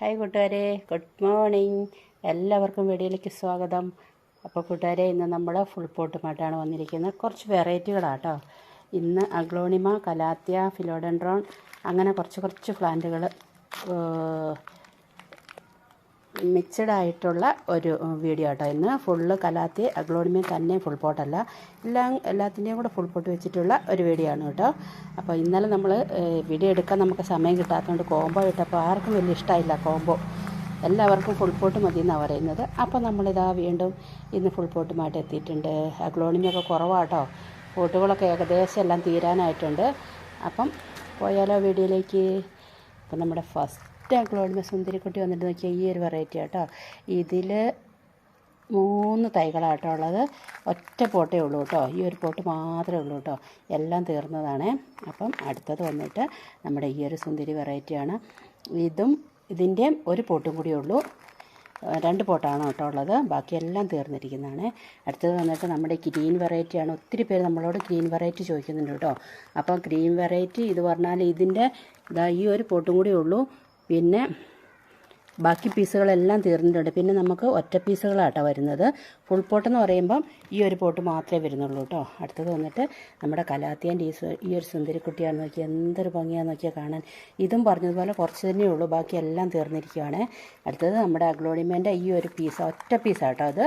Hi കൂട്ടുകാരെ good morning എല്ലാവർക്കും വീഡിയോയിലേക്ക് സ്വാഗതം. അപ്പോൾ കൂട്ടുകാരെ ഇന്ന് നമ്മൾ ഫുൾ പോട്ടുമായിട്ടാണ് വന്നിരിക്കുന്നത്. കുറച്ച് വെറൈറ്റികളാട്ടോ. ഇന്ന് അഗ്ലോണിമ കലാത്യ ഫിലോഡൻഡ്രോൺ അങ്ങനെ കുറച്ച് കുറച്ച് പ്ലാന്റുകൾ മിക്സഡ് ആയിട്ടുള്ള ഒരു വീഡിയോ ആട്ടോ. ഇന്ന് ഫുള്ള് കലാത്തി അഗ്ലോണിമയും തന്നെ ഫുൾ പോട്ടല്ല എല്ലാം എല്ലാത്തിന്റെയും കൂടെ ഫുൾ പോട്ട് വെച്ചിട്ടുള്ള ഒരു വീഡിയോ ആണ് കേട്ടോ. അപ്പോൾ ഇന്നലെ നമ്മൾ വീഡിയോ എടുക്കാൻ നമുക്ക് സമയം കിട്ടാത്തതുകൊണ്ട് കോംബോ ഇട്ടപ്പോൾ ആർക്കും വലിയ ഇഷ്ടമായില്ല കോംബോ എല്ലാവർക്കും ഫുൾ പോട്ട് മതി എന്നാണ് പറയുന്നത്. അപ്പോൾ നമ്മളിതാ വീണ്ടും ഇന്ന് ഫുൾ പോട്ടുമായിട്ട് എത്തിയിട്ടുണ്ട്. അഗ്ലോണിമയൊക്കെ കുറവാട്ടോ. പോട്ടുകളൊക്കെ ഏകദേശം എല്ലാം തീരാനായിട്ടുണ്ട്. അപ്പം പോയാലോ വീഡിയോയിലേക്ക് അപ്പം നമ്മുടെ ഫസ്റ്റ് അഗ്ലോണിമ സുന്ദരിക്കുട്ടി വന്നിട്ട് നോക്കിയാൽ ഈ ഒരു വെറൈറ്റി ആട്ടോ ഇതിൽ മൂന്ന് തൈകളാട്ടോ ഉള്ളത്. ഒറ്റ പോട്ടേ ഉള്ളൂ കേട്ടോ ഈ ഒരു പോട്ട് മാത്രമേ ഉള്ളൂ കേട്ടോ എല്ലാം തീർന്നതാണ്. അപ്പം അടുത്തത് വന്നിട്ട് നമ്മുടെ ഈ ഒരു സുന്ദരി വെറൈറ്റിയാണ് ഇതും ഇതിന്റെ ഒരു പോട്ടും കൂടി ഉള്ളൂ. രണ്ട് പോട്ടാണ് കേട്ടോ ഉള്ളത്. ബാക്കിയെല്ലാം തീർന്നിരിക്കുന്നതാണ്. അടുത്തത് വന്നിട്ട് നമ്മുടെ ഗ്രീൻ വെറൈറ്റിയാണ് ഒത്തിരി പേര് നമ്മളോട് ഗ്രീൻ വെറൈറ്റി ചോദിക്കുന്നുണ്ട് കേട്ടോ അപ്പോൾ ഗ്രീൻ വെറൈറ്റി ഇത് പറഞ്ഞാൽ ഇതിന്റെ ഇതാ ഈ ഒരു പോട്ടും കൂടി ഉള്ളൂ. പിന്നെ ബാക്കി പീസുകളെല്ലാം തീർന്നിട്ടുണ്ട്. പിന്നെ നമുക്ക് ഒറ്റ പീസുകളാട്ടോ വരുന്നത്. ഫുൾ പോട്ട് എന്ന് പറയുമ്പം ഈ ഒരു പോട്ട് മാത്രമേ വരുന്നുള്ളൂ കേട്ടോ അടുത്തത് വന്നിട്ട് നമ്മുടെ കലാത്തിയന്റെ ഈ ഈ ഒരു സുന്ദരിക്കുട്ടിയാണ് നോക്കിയാൽ എന്തൊരു ഭംഗിയാണെന്ന് നോക്കിയാൽ കാണാൻ. ഇതും പറഞ്ഞതുപോലെ കുറച്ച് തന്നെ ഉള്ളൂ. ബാക്കി എല്ലാം തീർന്നിരിക്കുകയാണ് അടുത്തത് നമ്മുടെ അഗ്ലോണിമേന്റെ ഈ ഒരു പീസ് ഒറ്റ പീസാട്ടോ അത്.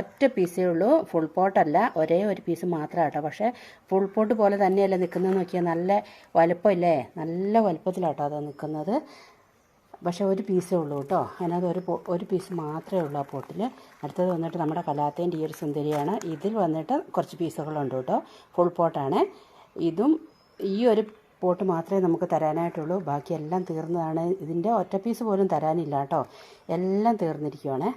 ഒറ്റ പീസേ ഉള്ളൂ. ഫുൾ പോട്ടല്ല ഒരേ ഒരു പീസ് മാത്രമാട്ടോ പക്ഷേ ഫുൾ പോട്ട് പോലെ തന്നെയല്ല നിൽക്കുന്നതെന്ന് നോക്കിയാൽ നല്ല വലുപ്പമില്ലേ? നല്ല വലുപ്പത്തിലാട്ടോ അത് നിൽക്കുന്നത്. പക്ഷേ ഒരു പീസേ ഉള്ളൂ കേട്ടോ. അതിനകത്ത് ഒരു ഒരു പീസ് മാത്രമേ ഉള്ളൂ ആ പോട്ടിൽ അടുത്തത് വന്നിട്ട് നമ്മുടെ കലാത്തേന്റെ ഈ ഒരു സുന്ദരിയാണ്. ഇതിൽ വന്നിട്ട് കുറച്ച് പീസുകളുണ്ട് കേട്ടോ. ഫുൾ പോട്ടാണ് ഇതും ഈ ഒരു പോട്ട് മാത്രമേ നമുക്ക് തരാനായിട്ടുള്ളൂ. ബാക്കിയെല്ലാം തീർന്നതാണ്. ഇതിന്റെ ഒറ്റ പീസ് പോലും തരാനില്ല കേട്ടോ. എല്ലാം തീർന്നിരിക്കുവാണ്.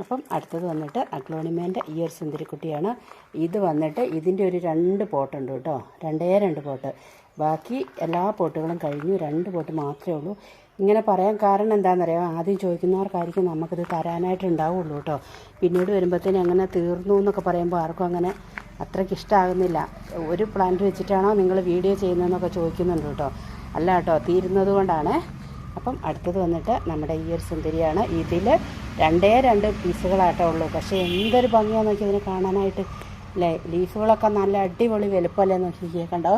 അപ്പം അടുത്തത് വന്നിട്ട് അഗ്ലോണിമേന്റെ ഈ ഒരു സുന്ദരിക്കുട്ടിയാണ്. ഇത് വന്നിട്ട് ഇതിന്റെ ഒരു രണ്ട് പോട്ടുണ്ട് കേട്ടോ. രണ്ടേ രണ്ട് പോട്ട്. ബാക്കി എല്ലാ പോട്ടുകളും കഴിഞ്ഞു. രണ്ട് പോട്ട് മാത്രമേ ഉള്ളൂ. ഇങ്ങനെ പറയാൻ കാരണം എന്താണെന്നറിയാം? ആദ്യം ചോദിക്കുന്നവർക്കായിരിക്കും നമുക്കിത് തരാനായിട്ട് ഉണ്ടാവുള്ളൂ കേട്ടോ. പിന്നീട് വരുമ്പോഴത്തേനും അങ്ങനെ തീർന്നു എന്നൊക്കെ പറയുമ്പോൾ ആർക്കും അങ്ങനെ അത്രയ്ക്ക് ഇഷ്ടമാകുന്നില്ല ഒരു പ്ലാന്റ് വെച്ചിട്ടാണോ നിങ്ങൾ വീഡിയോ ചെയ്യുന്നതെന്നൊക്കെ ചോദിക്കുന്നുണ്ട് കേട്ടോ. അല്ല കേട്ടോ തീരുന്നത് കൊണ്ടാണ്. അപ്പം അടുത്തത് വന്നിട്ട് നമ്മുടെ ഈ ഒരു സുന്ദരിയാണ്. ഇതിൽ രണ്ടേ രണ്ട് പീസുകളായിട്ടേ ഉള്ളൂ. പക്ഷേ എന്തൊരു ഭംഗിയാണെന്ന് നോക്കി ഇതിനെ കാണാനായിട്ട്. അല്ലേ? ലീഫുകളൊക്കെ നല്ല അടിപൊളി വലുപ്പമല്ലേ നോക്കിക്കേ. കണ്ടോ?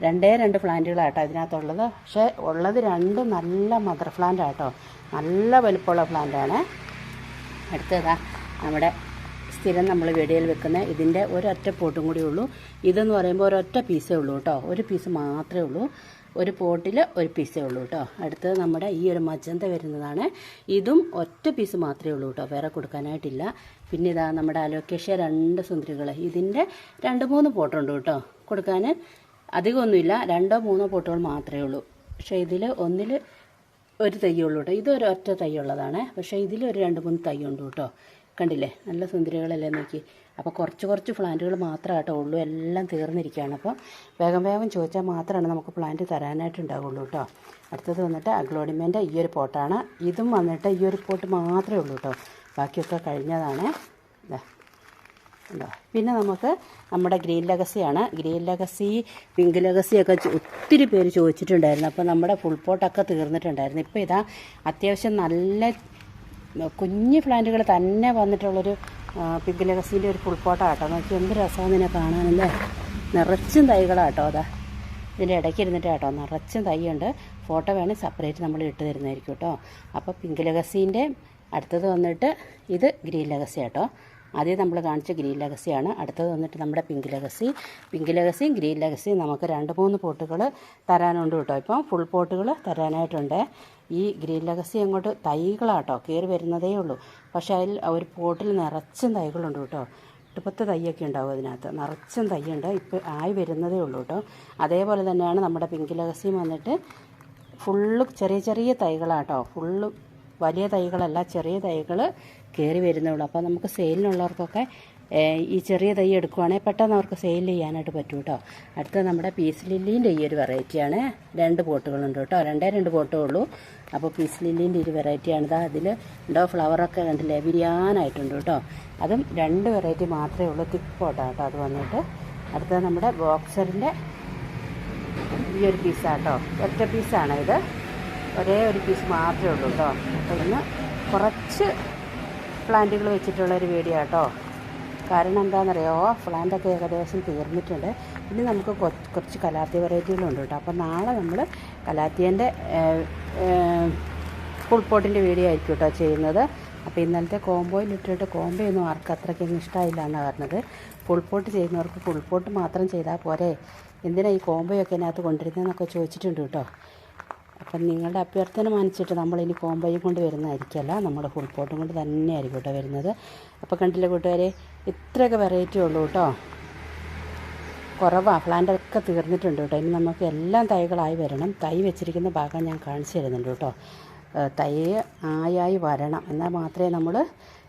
രണ്ടേ രണ്ട് പ്ലാന്റുകളാട്ടോ ഇതിനകത്തുള്ളത്. പക്ഷേ ഉള്ളത് രണ്ടും നല്ല മദർ പ്ലാന്റ് ആട്ടോ നല്ല വലുപ്പമുള്ള പ്ലാന്റാണ്. അടുത്തതാ നമ്മുടെ സ്ഥിരം നമ്മൾ വെടിയിൽ വെക്കുന്ന ഇതിന്റെ ഒരൊറ്റ പോട്ടും കൂടി ഉള്ളൂ. ഇതെന്ന് പറയുമ്പോൾ ഒരൊറ്റ പീസേ ഉള്ളൂ കേട്ടോ. ഒരു പീസ് മാത്രമേ ഉള്ളൂ. ഒരു പോട്ടിൽ ഒരു പീസേ ഉള്ളൂ കേട്ടോ അടുത്തത് നമ്മുടെ ഈ ഒരു മജന്ത വരുന്നതാണ്. ഇതും ഒറ്റ പീസ് മാത്രമേ ഉള്ളൂ കേട്ടോ വേറെ കൊടുക്കാനായിട്ടില്ല. പിന്നെ ഇതാ നമ്മുടെ അലോക്കേഷ രണ്ട് സുന്ദരികൾ. ഇതിന്റെ രണ്ട് മൂന്ന് പോട്ടുണ്ട് കേട്ടോ കൊടുക്കാൻ അധികമൊന്നുമില്ല. രണ്ടോ മൂന്നോ പോട്ടുകൾ മാത്രമേ ഉള്ളൂ. പക്ഷേ ഇതിൽ ഒന്നിൽ ഒരു തയ്യുള്ളൂ കേട്ടോ ഇതൊരു ഒറ്റ തയ്യുള്ളതാണ് പക്ഷേ ഇതിലൊരു രണ്ട് മൂന്ന് തയ്യുണ്ട് കേട്ടോ കണ്ടില്ലേ? നല്ല സുന്ദരികളല്ലേ നോക്കി. അപ്പോൾ കുറച്ച് കുറച്ച് പ്ലാന്റുകൾ മാത്രമേ കേട്ടോ ഉള്ളൂ. എല്ലാം തീർന്നിരിക്കുകയാണ്. അപ്പോൾ വേഗം വേഗം ചോദിച്ചാൽ മാത്രമാണ് നമുക്ക് പ്ലാന്റ് തരാനായിട്ട് ഉണ്ടാവുള്ളൂ കേട്ടോ. അടുത്തത് വന്നിട്ട് അഗ്ലോഡിമേന്റെ ഈ ഒരു പോട്ടാണ്. ഇതും വന്നിട്ട് ഈ ഒരു പോട്ട് മാത്രമേ ഉള്ളൂ കേട്ടോ. ബാക്കിയൊക്കെ കഴിഞ്ഞതാണ്. പിന്നെ നമുക്ക് നമ്മുടെ ഗ്രീൻ ലഗസിയാണ്. ഗ്രീൻ ലഗസി പിങ്ക് ലഗസിയൊക്കെ ഒത്തിരി പേര് ചോദിച്ചിട്ടുണ്ടായിരുന്നു. അപ്പോൾ നമ്മുടെ ഫുൾ പോട്ടൊക്കെ തീർന്നിട്ടുണ്ടായിരുന്നു. ഇപ്പോൾ ഇതാ അത്യാവശ്യം നല്ല കുഞ്ഞു പ്ലാന്റുകൾ തന്നെ വന്നിട്ടുള്ളൊരു ആ, പിങ്ക് ലഗസീന്റെ ഒരു ഫുൾ പോട്ടാട്ടോ. നോക്കി എന്ത് രസമാണ് ഇതിനെ കാണാനല്ലേ നിറച്ചും തൈകളാട്ടോ അതാ. ഇതിന്റെ ഇടയ്ക്ക് ഇരുന്നിട്ട് കേട്ടോ നിറച്ചും തൈയുണ്ട്. ഫോട്ടോ വേണേൽ സെപ്പറേറ്റ് നമ്മൾ ഇട്ട് തരുന്നതായിരിക്കും കേട്ടോ. അപ്പോൾ പിങ്ക് ലഗസീന്റെ അടുത്തത് വന്നിട്ട് ഇത് ഗ്രീൻ ലഗസി കേട്ടോ ആദ്യം നമ്മൾ കാണിച്ച ഗ്രീൻ ലഗസിയാണ്. അടുത്തത് വന്നിട്ട് നമ്മുടെ പിങ്ക് ലഗസി. പിങ്ക് ലഗസിയും ഗ്രീൻ ലഗസിയും നമുക്ക് രണ്ട് മൂന്ന് പോട്ടുകൾ തരാനുണ്ട് കേട്ടോ. ഇപ്പം ഫുൾ പോട്ടുകൾ തരാനായിട്ടുണ്ട്. ഈ ഗ്രീൻ ലഗസി അങ്ങോട്ട് തൈകളാട്ടോ കയറി വരുന്നതേ ഉള്ളൂ. പക്ഷേ അതിൽ ഒരു പോട്ടിൽ നിറച്ചും തൈകളുണ്ട് കേട്ടോ. എട്ടുപത്ത് തൈയൊക്കെ ഉണ്ടാവും അതിനകത്ത്. നിറച്ചും തൈയുണ്ട്. ഇപ്പോൾ ആയി വരുന്നതേ ഉള്ളൂ കേട്ടോ. അതേപോലെ തന്നെയാണ് നമ്മുടെ പിങ്ക് ലഗസിയും വന്നിട്ട് ഫുള്ള് ചെറിയ ചെറിയ തൈകളാട്ടോ. ഫുള്ള് വലിയ തൈകളല്ല ചെറിയ തൈകൾ കയറി വരുന്നുള്ളൂ. അപ്പോൾ നമുക്ക് സെയിലിനുള്ളവർക്കൊക്കെ ഈ ചെറിയ തൈ എടുക്കുവാണെങ്കിൽ പെട്ടെന്ന് അവർക്ക് സെയിൽ ചെയ്യാനായിട്ട് പറ്റും കേട്ടോ അടുത്ത നമ്മുടെ പീസ് ലില്ലീന്റെ ഈ ഒരു വെറൈറ്റിയാണ്. രണ്ട് പോട്ടുകളുണ്ട് കേട്ടോ. രണ്ടേ രണ്ട് പോട്ടേ ഉള്ളൂ. അപ്പോൾ പീസ് ലില്ലീന്റെ ഒരു വെറൈറ്റിയാണ്. ഇതാ അതിൽ ഉണ്ടോ ഫ്ലവറൊക്കെ കണ്ടില്ലേ? ലഭിക്കാനായിട്ടുണ്ട് കേട്ടോ. അതും രണ്ട് വെറൈറ്റി മാത്രമേ ഉള്ളൂ. തിക്ക് പോട്ടാണ് കേട്ടോ അത് വന്നിട്ട്. അടുത്തത് നമ്മുടെ ബോക്സറിന്റെ ഈ ഒരു പീസാട്ടോ ഒറ്റ പീസാണ് ഇത്. ഒരേ ഒരു പീസ് മാത്രമേ ഉള്ളൂ കേട്ടോ അപ്പോൾ ഇന്ന് കുറച്ച് പ്ലാന്റുകൾ വെച്ചിട്ടുള്ളൊരു വീഡിയോ കേട്ടോ കാരണം എന്താണെന്നറിയോ പ്ലാന്റൊക്കെ ഏകദേശം തീർന്നിട്ടുണ്ട്. ഇനി നമുക്ക് കുറച്ച് കലാത്തിയ വെറൈറ്റികളുണ്ട് കേട്ടോ അപ്പോൾ നാളെ നമ്മൾ കലാത്തിയന്റെ ഫുൾ പോട്ടിന്റെ വീഡിയോ ആയിരിക്കും കേട്ടോ ചെയ്യുന്നത്. അപ്പോൾ ഇന്നലത്തെ കോംബോയിൽ ഇട്ടിട്ട് കോംബോയൊന്നും ആർക്കും അത്രയ്ക്കൊന്നും ഇഷ്ടമായില്ല എന്നാണ് പറഞ്ഞത്. ഫുൾ പോട്ട് ചെയ്യുന്നവർക്ക് ഫുൾ പോട്ട് മാത്രം ചെയ്താൽ പോരെ. എന്തിനാണ് ഈ കോംബോയൊക്കെ അതിനകത്ത് കൊണ്ടിരുന്നതെന്നൊക്കെ ചോദിച്ചിട്ടുണ്ട് കേട്ടോ അപ്പം നിങ്ങളുടെ അഭ്യർത്ഥന മാനിച്ചിട്ട് നമ്മളിനി കോമ്പയും കൊണ്ട് വരുന്നതായിരിക്കല്ല നമ്മൾ ഫുൾ പോട്ടും കൊണ്ട് തന്നെയായിരിക്കും കേട്ടോ വരുന്നത്. അപ്പോൾ കണ്ടില്ല കൂട്ടുകാരെ ഇത്രയൊക്കെ വെറൈറ്റി ഉള്ളൂ കേട്ടോ. കുറവാണ് പ്ലാന്റൊക്കെ തീർന്നിട്ടുണ്ട് കേട്ടോ. ഇനി നമുക്ക് എല്ലാം തൈകളായി വരണം. തൈ വെച്ചിരിക്കുന്ന ഭാഗം ഞാൻ കാണിച്ചു തരുന്നുണ്ട് കേട്ടോ. തൈ ആയായി വരണം. എന്നാൽ മാത്രമേ നമ്മൾ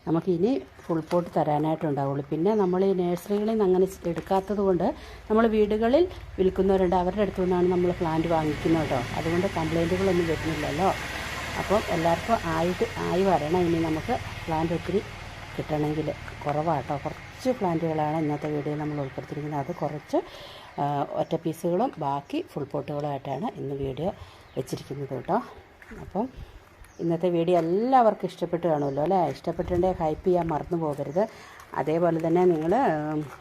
നമുക്ക് ഇനി ഫുൾ പോട്ട് തരാനായിട്ടുണ്ടാവുള്ളൂ. പിന്നെ നമ്മൾ ഈ നഴ്സറികളിൽ നിന്ന് അങ്ങനെ എടുക്കാത്തത് കൊണ്ട് നമ്മൾ വീടുകളിൽ വിൽക്കുന്നവരുണ്ട്. അവരുടെ അടുത്തു നിന്നാണ് നമ്മൾ പ്ലാന്റ് വാങ്ങിക്കുന്നത് കേട്ടോ അതുകൊണ്ട് കംപ്ലൈന്റുകളൊന്നും വരുന്നില്ലല്ലോ. അപ്പം എല്ലാവർക്കും ആയിട്ട് ആയി വരണം. ഇനി നമുക്ക് പ്ലാന്റ് ഒത്തിരി കിട്ടണമെങ്കിൽ കുറവാട്ടോ. കുറച്ച് പ്ലാന്റുകളാണ് ഇന്നത്തെ വീഡിയോയിൽ നമ്മൾ ഉൾപ്പെടുത്തിയിരിക്കുന്നത്. അത് കുറച്ച് ഒറ്റ പീസുകളും ബാക്കി ഫുൾ പോട്ടുകളുമായിട്ടാണ് ഇന്ന് വീഡിയോ വെച്ചിരിക്കുന്നത് കേട്ടോ അപ്പം ഇന്നത്തെ വീഡിയോ എല്ലാവർക്കും ഇഷ്ടപ്പെട്ട് കാണുമല്ലോ അല്ലേ? ഇഷ്ടപ്പെട്ടിട്ടുണ്ടെങ്കിൽ ഹൈപ്പ് ചെയ്യാൻ മറന്നു പോകരുത്. അതേപോലെ തന്നെ നിങ്ങൾ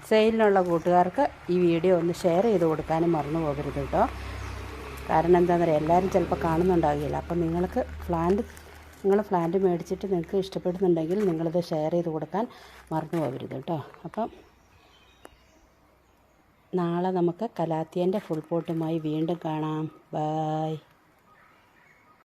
സെയിലിനുള്ള കൂട്ടുകാർക്ക് ഈ വീഡിയോ ഒന്ന് ഷെയർ ചെയ്ത് കൊടുക്കാനും മറന്നു പോകരുത് കേട്ടോ. കാരണം എന്താണെന്ന് പറയുക എല്ലാവരും ചിലപ്പോൾ കാണുന്നുണ്ടാകില്ല അപ്പം നിങ്ങൾക്ക് പ്ലാന്റ് നിങ്ങൾ പ്ലാന്റ് മേടിച്ചിട്ട് നിങ്ങൾക്ക് ഇഷ്ടപ്പെടുന്നുണ്ടെങ്കിൽ നിങ്ങളിത് ഷെയർ ചെയ്ത് കൊടുക്കാൻ മറന്നു പോകരുത് കേട്ടോ. അപ്പം നാളെ നമുക്ക് കലാത്തിയന്റെ ഫുൾ പോട്ടുമായി വീണ്ടും കാണാം. ബായ്